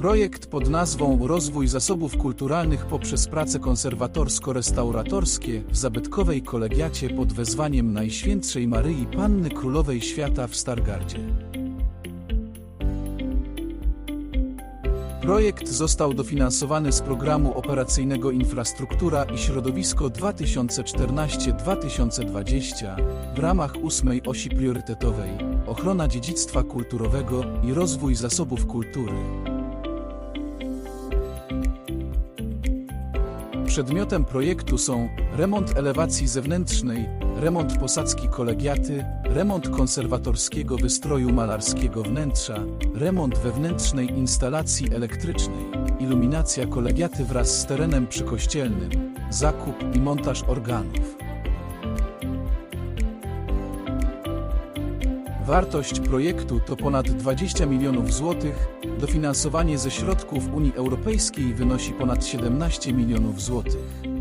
Projekt pod nazwą Rozwój zasobów kulturalnych poprzez prace konserwatorsko-restauratorskie w zabytkowej kolegiacie pod wezwaniem Najświętszej Maryi Panny Królowej Świata w Stargardzie. Projekt został dofinansowany z programu operacyjnego Infrastruktura i Środowisko 2014-2020 w ramach ósmej osi priorytetowej Ochrona dziedzictwa kulturowego i rozwój zasobów kultury. Przedmiotem projektu są remont elewacji zewnętrznej, remont posadzki kolegiaty, remont konserwatorskiego wystroju malarskiego wnętrza, remont wewnętrznej instalacji elektrycznej, iluminacja kolegiaty wraz z terenem przykościelnym, zakup i montaż organów. Wartość projektu to ponad 20 milionów złotych, dofinansowanie ze środków Unii Europejskiej wynosi ponad 17 milionów złotych.